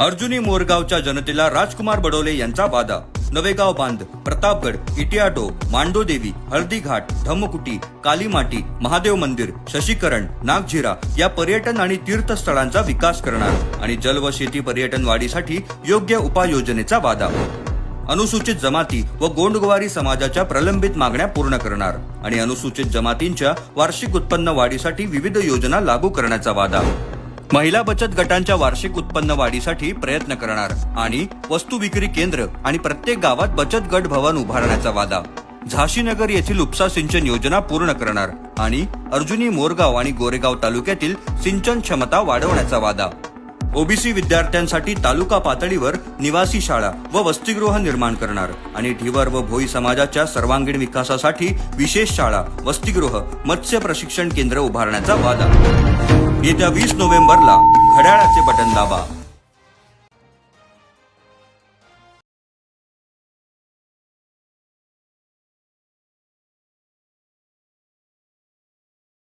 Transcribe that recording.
अर्जुनी मोरगावच्या जनतेला राजकुमार बडोले यांचा वादा. नवेगाव बांध प्रतापगड इटियाटो मांडोदेवी हळदीघाट धम्मकुटी कालीमाटी महादेव मंदिर शशीकरण नागझिरा या पर्यटन आणि तीर्थस्थळांचा विकास करणार आणि जल व शेती पर्यटन वाढीसाठी योग्य उपाययोजनेचा वादा. अनुसूचित जमाती व गोंडगोवारी समाजाच्या प्रलंबित मागण्या पूर्ण करणार आणि अनुसूचित जमातींच्या वार्षिक उत्पन्न वाढीसाठी विविध योजना लागू करण्याचा वादा. महिला बचत गटांच्या वार्षिक उत्पन्न वाढीसाठी प्रयत्न करणार आणि वस्तू विक्री केंद्र आणि प्रत्येक गावात बचत गट भवन उभारण्याचा वादा. झाशीनगर येथील उपसा सिंचन योजना पूर्ण करणार आणि अर्जुनी मोरगाव आणि गोरेगाव तालुक्यातील सिंचन क्षमता वाढवण्याचा वादा. ओबीसी विद्यार्थ्यांसाठी तालुका पातळीवर निवासी शाळा व वसतिगृह निर्माण करणार. आणि ढिवर व भोई समाजाच्या सर्वांगीण विकासासाठी विशेष शाळा वसतिगृह मत्स्य प्रशिक्षण केंद्र उभारण्याचा वादा. येत्या वीस नोव्हेंबरला घड्याळाचे बटन दाबा.